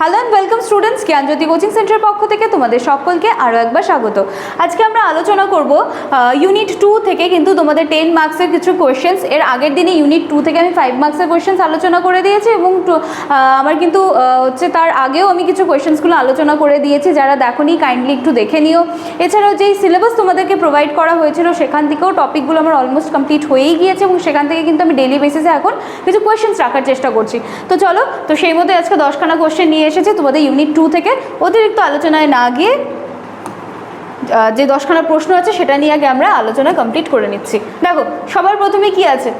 Hello and welcome students Gyanjyoti coaching centre পক্ষ থেকে তোমাদের সকলকে আরও একবার স্বাগত। আজকে আমরা আলোচনা করব ইউনিট টু থেকে কিন্তু তোমাদের টেন মার্কসের কিছু কোয়েশ্চেন্স এর আগের দিনে ইউনিট টু থেকে আমি ফাইভ মার্কসের কোয়েশ্চেন্স আলোচনা করে দিয়েছি এবং আমার কিন্তু হচ্ছে তার আগেও আমি কিছু কোয়েশ্চেন্সগুলো আলোচনা করে দিয়েছি, যারা দেখোনি কাইন্ডলি একটু দেখে নিও। এছাড়াও যেই সিলেবাস তোমাদেরকে প্রোভাইড করা হয়েছিল, সেখান থেকেও টপিকগুলো আমার অলমোস্ট কমপ্লিট হয়েই গিয়েছে এবং সেখান থেকে কিন্তু আমি ডেলি বেসিসে এখন কিছু কোয়েশ্চেন্স রাখার চেষ্টা করছি। তো চলো, তো সেই মতো আজকে দশখানা কোয়েশ্চেন নিয়ে এসেছে তোমাদের ইউনিট টু থেকে। অতিরিক্ত আলোচনায় না গিয়ে যে দশখানা প্রশ্ন আছে সেটা নিয়ে আগে আমরা আলোচনা কমপ্লিট করে নিচ্ছি। দেখো, সবার প্রথমে কি আছে?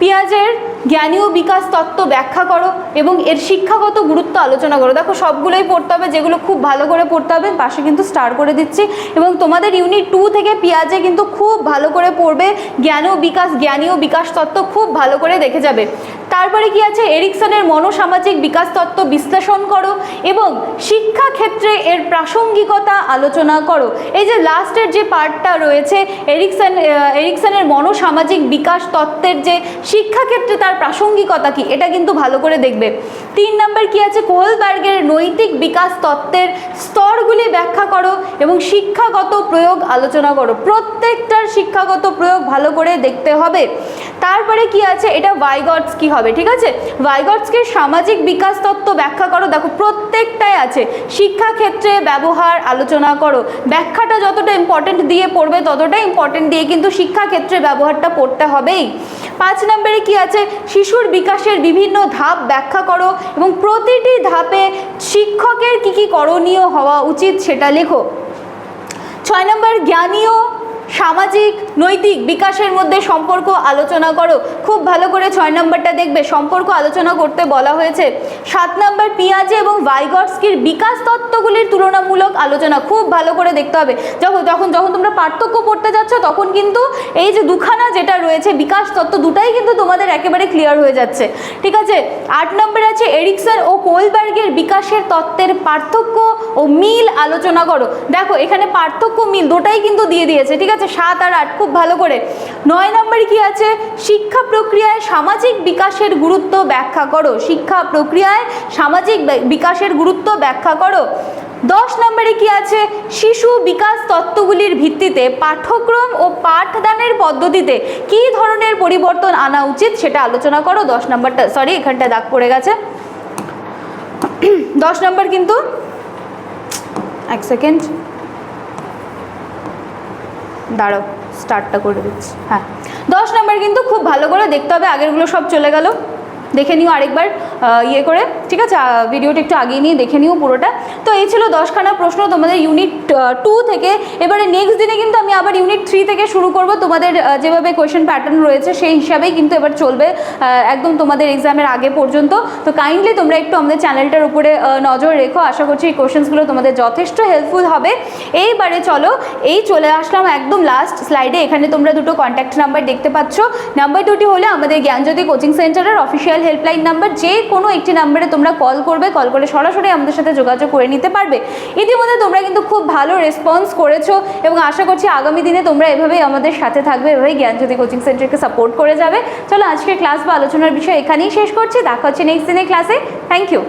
পেঁয়াজের জ্ঞানী ও বিকাশ তত্ত্ব ব্যাখ্যা করো এবং এর শিক্ষাগত গুরুত্ব আলোচনা করো। দেখো, সবগুলোই পড়তে হবে, যেগুলো খুব ভালো করে পড়তে হবে, পাশে কিন্তু স্টার করে দিচ্ছি। এবং তোমাদের ইউনিট টু থেকে পেঁয়াজে কিন্তু খুব ভালো করে পড়বে, জ্ঞান ও বিকাশ জ্ঞানী ও বিকাশ তত্ত্ব খুব ভালো করে দেখে যাবে। তারপরে কি আছে এরিকসনের মনোসামাজিক বিকাশ তত্ত্ব বিশ্লেষণ করো এবং শিক্ষা ক্ষেত্রে এর প্রাসঙ্গিকতা আলোচনা করো। এই যে লাস্টের যে পার্টটা রয়েছে, এরিকসন এরিকসনের মনোসামাজিক বিকাশ তত্ত্বের যে শিক্ষাক্ষেত্রে তার প্রাসঙ্গিকতা কি, এটা কিন্তু ভালো করে দেখবে। তিন নম্বর কি আছে? কোহলবার্গের নৈতিক বিকাশ তত্ত্বের স্তরগুলি ব্যাখ্যা করো এবং শিক্ষাগত প্রয়োগ আলোচনা করো। প্রত্যেকটার শিক্ষাগত প্রয়োগ ভালো করে দেখতে হবে। তারপরে কি আছে? এটা ভাইগটস কি হবে, ঠিক আছে? ভাইগটসকে সামাজিক বিকাশ তত্ত্ব ব্যাখ্যা করো। দেখো, প্রত্যেকটাই আছে। শিক্ষাক্ষেত্রে ব্যবহার আলোচনা করো। ব্যাখ্যাটা যতটা ইম্পর্টেন্ট দিয়ে পড়বে ততটা ইম্পর্টেন্ট দিয়ে কিন্তু শিক্ষাক্ষেত্রে ব্যবহারটা পড়তে হবেই। পাঁচ নম্বরে কি আছে? শিশুর বিকাশের বিভিন্ন ধাপ ব্যাখ্যা করো এবং প্রতিটি ধাপে শিক্ষকের কি কি করণীয় হওয়া উচিত সেটা লেখো। ছয় নম্বর, জ্ঞানীয় সামাজিক, নৈতিক বিকাশের মধ্যে সম্পর্ক আলোচনা করো। খুব ভালো করে ছয় নম্বরটা দেখবে। সম্পর্ক আলোচনা করতে বলা হয়েছে। সাত নম্বর, পিঁয়াজে এবং ভাইগটস্কির বিকাশ তত্ত্বগুলির তুলনামূলক আলোচনা। খুব ভালো করে দেখতে হবে। যখন যখন যখন তোমরা পার্থক্য পড়তে যাচ্ছ, তখন কিন্তু এই যে দুখানা যেটা রয়েছে, বিকাশ তত্ত্ব দুটাই কিন্তু তোমাদের একেবারে ক্লিয়ার হয়ে যাচ্ছে। ঠিক আছে? আট নম্বর আছে এরিকসন ও কোলবার্গের বিকাশের তত্ত্বের পার্থক্য ও মিল আলোচনা করো। দেখো, এখানে পার্থক্য, মিল দুটাই কিন্তু দিয়ে দিয়েছে, ঠিক আছে? সাত আর আট, খুব ভালো করে। নয় নম্বরে কি আছে? শিক্ষা প্রক্রিয়ায় সামাজিক বিকাশের গুরুত্ব ব্যাখ্যা করো। শিক্ষা প্রক্রিয়ায় সামাজিক বিকাশের গুরুত্ব ব্যাখ্যা করো। দশ নম্বরে কি আছে? শিশু বিকাশ তত্ত্বগুলির ভিত্তিতে পাঠ্যক্রম ও পাঠদানের পদ্ধতিতে কী ধরনের পরিবর্তন আনা উচিত সেটা আলোচনা করো। দশ নম্বরটা সরি এখানটা দাগ পড়ে গেছে। দশ নম্বর কিন্তু, এক সেকেন্ড। দাঁড়ো স্টার্টটা করে দিচ্ছি। হ্যাঁ দশ নম্বর কিন্তু খুব ভালো করে দেখতে হবে, আগেরগুলো সব চলে গেল। দেখে নিও আরেকবার ইয়ে করে। ঠিক আছে? ভিডিওটা একটু আগিয়ে নিয়ে দেখে নিও পুরোটা। তো এই ছিল দশখানা প্রশ্ন তোমাদের ইউনিট টু থেকে। এবারে নেক্সট দিনে কিন্তু আমি আবার ইউনিট থ্রি থেকে শুরু করব। তোমাদের যেভাবে কোয়েশ্চেন প্যাটার্ন রয়েছে সেই হিসাবেই কিন্তু এবার চলবে একদম তোমাদের এক্সামের আগে পর্যন্ত। তো কাইন্ডলি তোমরা একটু আমাদের চ্যানেলটার উপরে নজর রেখো। আশা করছি এই কোয়েশ্চেন্সগুলো তোমাদের যথেষ্ট হেল্পফুল হবে। এইবারে চলো, এই চলে আসলাম একদম লাস্ট স্লাইডে এখানে তোমরা দুটো কন্ট্যাক্ট নাম্বার দেখতে পাচ্ছ। নাম্বার দুটি হলে আমাদের জ্ঞানজ্যোতি কোচিং সেন্টারের অফিসিয়াল হেল্পলাইন নাম্বার যে কোনো একটি নাম্বারে তোমরা কল করবে কল করে সরাসরি আমাদের সাথে যোগাযোগ করে নিতে পারবে। ইতিমধ্যে তোমরা কিন্তু খুব ভালো রেসপন্স করেছ এবং আশা করছি আগামী দিনে তোমরা এভাবেই আমাদের সাথে থাকবে, এভাবেই জ্ঞানজ্যোতি কোচিং সেন্টারকে সাপোর্ট করে যাবে। চলো আজকের ক্লাস বা আলোচনার বিষয় এখানেই শেষ করছি। দেখা হচ্ছে নেক্সট দিনের ক্লাসে থ্যাংক ইউ